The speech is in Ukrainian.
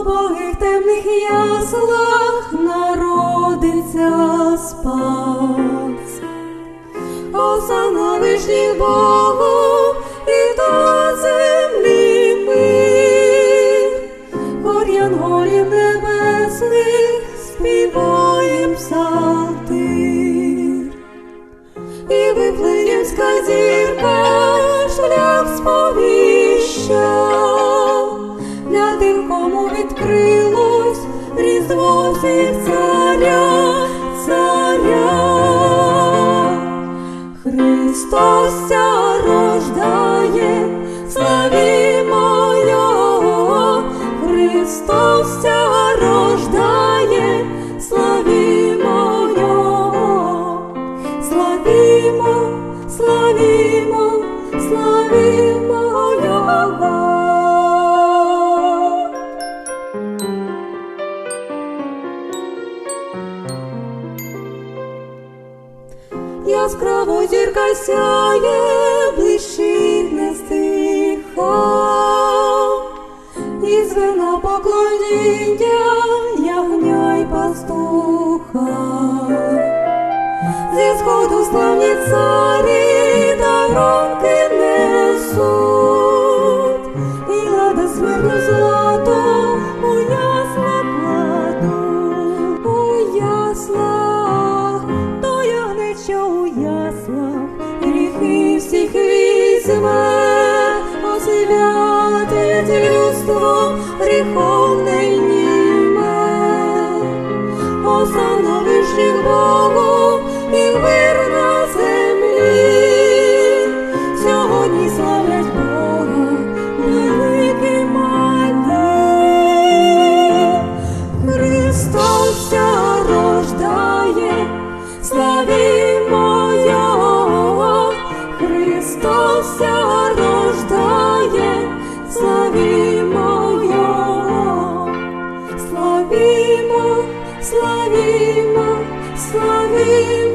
убогих темних яслах народиться спас. Осана вишніх Богу і до землі мир, хор янголів небесних співаєм псалтир. І виплеєвська зірка відкрилось різдво всіх царя, царя. Христос рождає, славімо Його, Христос рождає, славімо Його, славімо, славімо, славімо Його. Яскраво зірка сяє, блищить не стиха, і звена поклоніння ягня й пастуха. Зі сходу славні царі дарунки несуть, Становищих Богу і мир на землі, сьогодні славлять Бога, великий має, Христос рождає, славі моя, Христос. me.